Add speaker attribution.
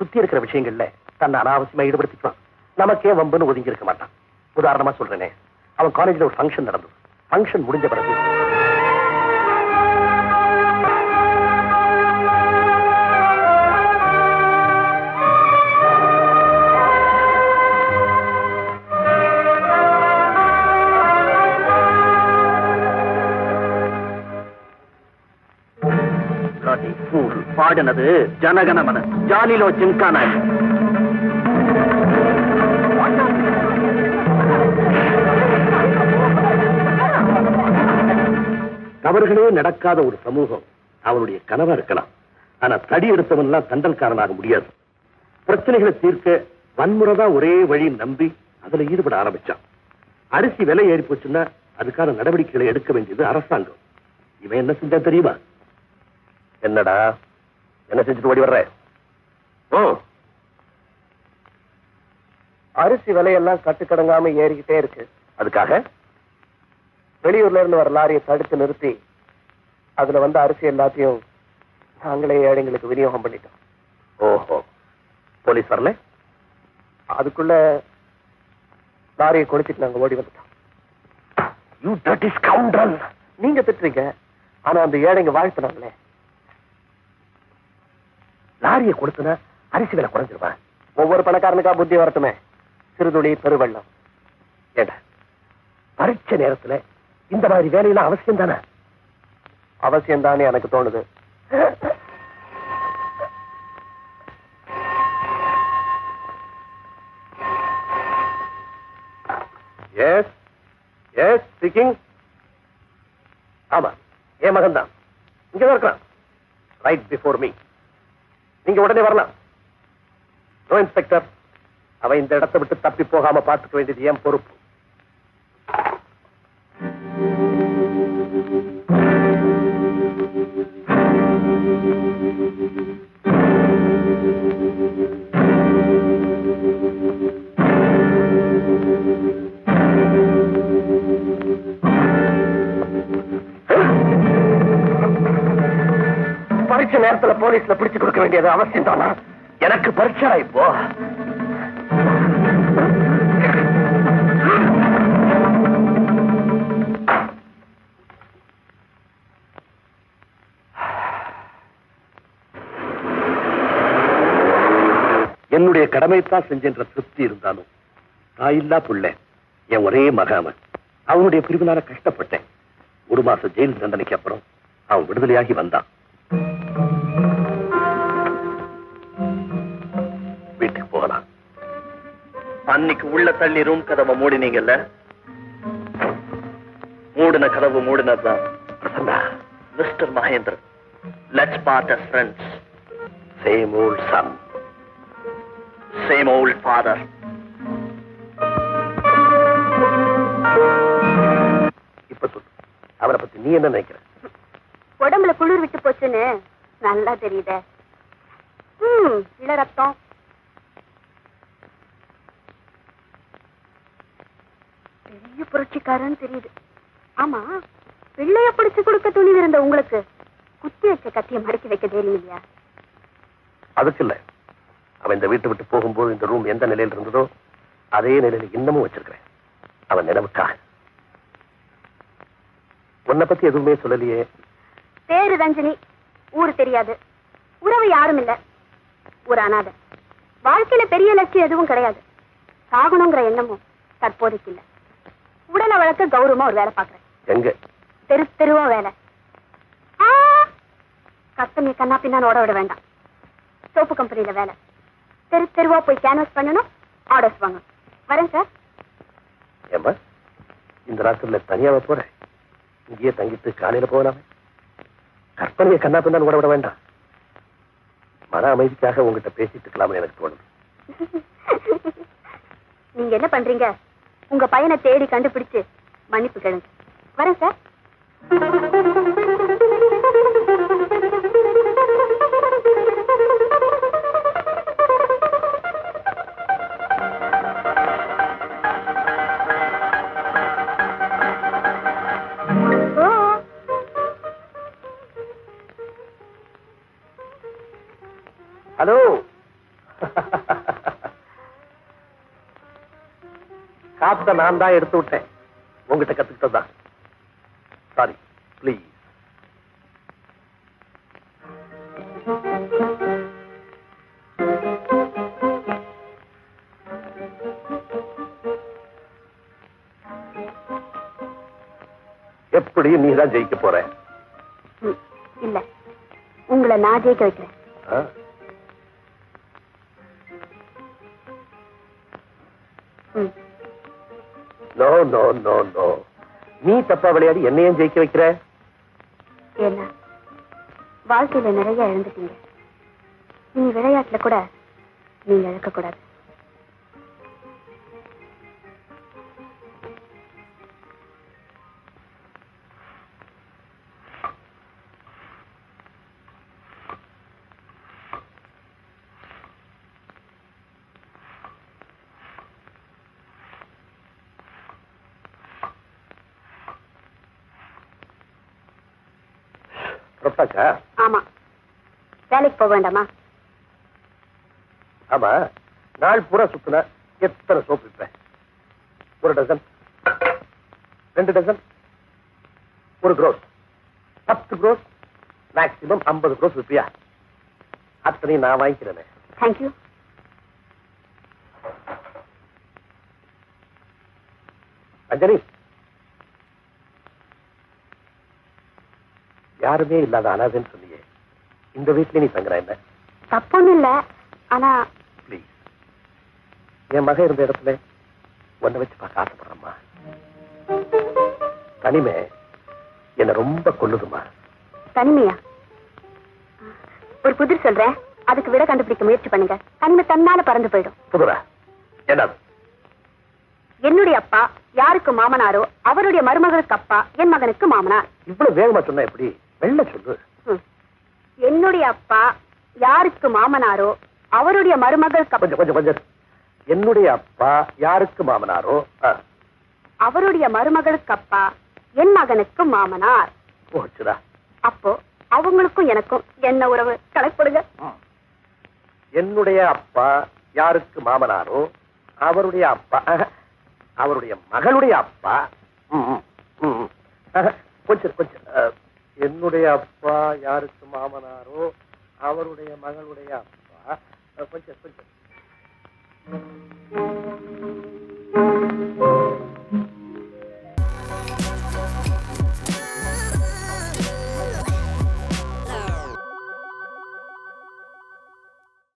Speaker 1: சுத்தி இருக்கிற விஷயங்கள்ல தன்னை அனாவசியமா ஈடுபடுத்திக்குவான். நமக்கே வம்புன்னு ஒதுங்கி இருக்க மாட்டான். உதாரணமா சொல்றேனே. அவன் காலேஜ்ல ஒரு ஃபங்க்ஷன் நடந்தது. ஃபங்க்ஷன் முடிஞ்ச பிறகு பாடினது ஜனகணமன ஜாலிலோ ஜிம்கானா தவறுகளே நடக்காத ஒரு சமூகம் அவனுடைய கனவா இருக்கலாம். ஆனா தடி எடுத்தவன்லாம் தண்டல்காரனாக முடியாது. பிரச்சனைகளை தீர்க்க வன்முறை ஒரே வழி நம்பி அதுல ஈடுபட ஆரம்பிச்சான். அரிசி விலை ஏறி போச்சுன்னா அதுக்கான நடவடிக்கைகளை எடுக்க வேண்டியது அரசாங்கம். இவன் என்ன செஞ்சா தெரியுமா? என்னடா? என்ன செஞ்சுட்டு ஓடி வர்ற?
Speaker 2: அரிசி விலையெல்லாம் கட்டுக்கடங்காம ஏறிக்கிட்டே இருக்கு.
Speaker 1: அதுக்காக?
Speaker 2: வெளியூர்ல இருந்து வர லாரியை தடுத்து நிறுத்தி அதுல வந்து அரிசி எல்லாத்தையும் நாங்களே ஏழைங்களுக்கு விநியோகம் பண்ணிட்டோம்.
Speaker 1: ஓஹோ. போலீஸ் வரல?
Speaker 2: அதுக்குள்ள லாரியை கொளுத்திட்டு நாங்க ஓடி வந்துட்டோம்.
Speaker 1: யூ தட் இஸ் கவுண்டல்
Speaker 2: நீங்க திட்டுறீங்க. ஆனா அந்த ஏழைங்க வாழ்த்துனாங்களே.
Speaker 1: லாரியை கொடுத்தனா அரிசி விலை குறைஞ்சிருவா
Speaker 2: ஒவ்வொரு பணக்காரனுக்கா புத்தி வரட்டுமே. சிறுதுளி பெருவெள்ளம்.
Speaker 1: ஏண்டா? பரீட்சை நேரத்துல இந்த மாதிரி வேலையெல்லாம் அவசியம் தானே
Speaker 2: அவசியம் தானே எனக்கு தோணுது.
Speaker 1: எஸ் எஸ் ஸ்பீக்கிங் ஆமா என் மகன் தான் இங்கதான் இருக்கிறான் ரைட் பிஃபோர் மீ நீங்க உடனே வரலாம். நோ இன்ஸ்பெக்டர் அவன் இந்த இடத்தை விட்டு தப்பி போகாம பார்த்துக்க வேண்டியது என் பொறுப்பு. நேரத்துல போலீஸ்ல பிடிச்சு கொடுக்க வேண்டியது அவசியம் தானா எனக்கு பரீட்சை இப்போ என்னுடைய கடமைத்தான் செஞ்சென்ற திருப்தி இருந்தாலும் தாயில்லா புள்ளை. என் ஒரே மகாமன் அவனுடைய பிரிவினால கஷ்டப்பட்டேன். ஒரு மாசம் ஜெயில் தண்டனைக்கு அப்புறம் அவன் விடுதலையாகி வந்தான். அன்னைக்கு உள்ள தள்ளி ரூம் கதவை மூடினீங்கல்ல? மூடின கதவு மூடினதுதான் mister Mahendran. Let's part as friends same old son same old father இப்ப சொல்லு அவரை பத்தி நீ என்ன நினைக்கிற?
Speaker 3: உடம்புல குளிர் விட்டு போச்சுன்னு நல்லா தெரியுத. ம் இள ரத்தம் பெரிய புரட்சிக்காரன்னு தெரியுது. ஆமா பிள்ளைய பிடிச்சு கொடுக்க துணிவு இருந்த உங்களுக்கு குத்தி வச்ச கத்திய மடக்கி வைக்க தெரியும் இல்லையா
Speaker 1: அதுக்கு இல்ல அவன் இந்த வீட்டை விட்டு போகும்போது இந்த ரூம் எந்த நிலையில் இருந்ததோ அதே நிலையில இன்னமும் வச்சிருக்கிறேன். அவன் நினைவுக்காக. உன்னை பத்தி எதுவுமே சொல்லலையே.
Speaker 3: பேரு ரஞ்சினி ஊரு தெரியாது. உறவு யாரும் இல்ல. ஒரு அனாதை. வாழ்க்கையில பெரிய லட்சியம் எதுவும் கிடையாது. சாகணுங்கிற எண்ணமும் தற்போதைக்கு இல்ல. உடலை வளர்க்க கௌரவமா ஒரு வேலை பாக்குறேன்
Speaker 1: எங்க?
Speaker 3: தெரு தெருவா வேலை. ஆ! கஸ்டமர் கண்ணா பின்னான்னு ஓட விட வேண்டாம். சோப்பு கம்பெனில வேலை. தெரு தெருவா போய் கேன்வாஸ் பண்ணணும் ஆர்டர்ஸ் வாங்கணும். வரேன் சார்
Speaker 1: ஏம்மா இந்த ராத்திரில தனியாவ போற? இங்கேயே தங்கிட்டு காலையில போகலாமே. கற்பனையை கண்ணா பின்னால் ஓட விட வேண்டாம். மன அமைதிக்காக உங்ககிட்ட பேசிட்டு இருக்கலாம்னு எனக்கு தோணுது.
Speaker 3: நீங்க என்ன பண்றீங்க? உங்க பையனை தேடி கண்டுபிடிச்சு மன்னிப்பு கேளுங்க. வரேன் சார். ஓ.
Speaker 2: ஹலோ.
Speaker 1: காத்த நான் தான் எடுத்து விட்டேன். உங்ககிட்ட கத்துக்கிட்டதான் சாரி ப்ளீஸ் எப்படி நீ தான் ஜெயிக்க போற
Speaker 3: இல்ல. உங்களை நான் ஜெயிக்க வைக்கிறேன்.
Speaker 1: நோ நோ நோ நோ நீ தப்பா விளையாடி என்னையும் ஜெயிக்க வைக்கிற?
Speaker 3: வாழ்க்கையில நிறைய இழந்துட்டீங்க. நீ விளையாட்டுல கூட நீங்க இழக்க கூடாது.
Speaker 1: புறப்பட்டாச்சா
Speaker 3: ஆமா. வேலைக்கு போக வேண்டாமா?
Speaker 1: ஆமா. நாள் பூரா சுத்துன எத்தனை சோப்பு விற்பேன் ஒரு டசன். ரெண்டு டசன். ஒரு க்ரோஸ் பத்து க்ரோஸ் மேக்சிமம் ஐம்பது க்ரோஸ் விற்பியா அத்தனையும் நான் வாங்கிக்கிறேனே.
Speaker 3: தேங்க்யூ
Speaker 1: அஞ்சலி யாருமே இல்லாத அனாதைன்னு சொன்னியே இந்த வீட்லயே நீ தங்குற என்ன?
Speaker 3: தப்பொன்னும் இல்ல ஆனா
Speaker 1: ப்ளீஸ் என் மகன் இருந்த இடத்துல உன்னை வச்சு பார்க்க ஆசைப்படுறேம்மா. தனிமை என்னை ரொம்ப கொல்லுதுமா
Speaker 3: தனிமையா? ஒரு புதிர் சொல்றேன். அதுக்கு விட கண்டுபிடிக்க முயற்சி பண்ணுங்க. தனிமை தன்னால பறந்து போயிடும்.
Speaker 1: புதுரா? என்னது?
Speaker 3: என்னுடைய அப்பா யாருக்கு மாமனாரோ அவருடைய மருமகளுக்கு அப்பா என் மகனுக்கு மாமனார்.
Speaker 1: இவ்வளவு வேகமா சொன்னா எப்படி? வெள்ள சொல்லு.
Speaker 3: என்னுடைய அப்பா யாருக்கு மாமனாரோ அவருடைய மருமகளுக்கு அப்பா
Speaker 1: கொஞ்சம் கொஞ்சம் கொஞ்சம். என்னுடைய அப்பா யாருக்கு மாமனாரோ?
Speaker 3: அவருடைய மருமகளுக்கு அப்பா என் மகனுக்கு மாமனார்.
Speaker 1: போச்சுடா.
Speaker 3: அப்போ அவங்களுக்கும் எனக்கும் என்ன உறவு? கணக்குடுங்க
Speaker 1: என்னுடைய அப்பா யாருக்கு மாமனாரோ? அவருடைய அப்பா அவருடைய மகளுடைய அப்பா. கொஞ்சம் கொஞ்சம். என்னுடைய அப்பா யாருக்கு மாமனாரோ அவருடைய மகளுடைய அப்பா. கொஞ்சம் கொஞ்சம்.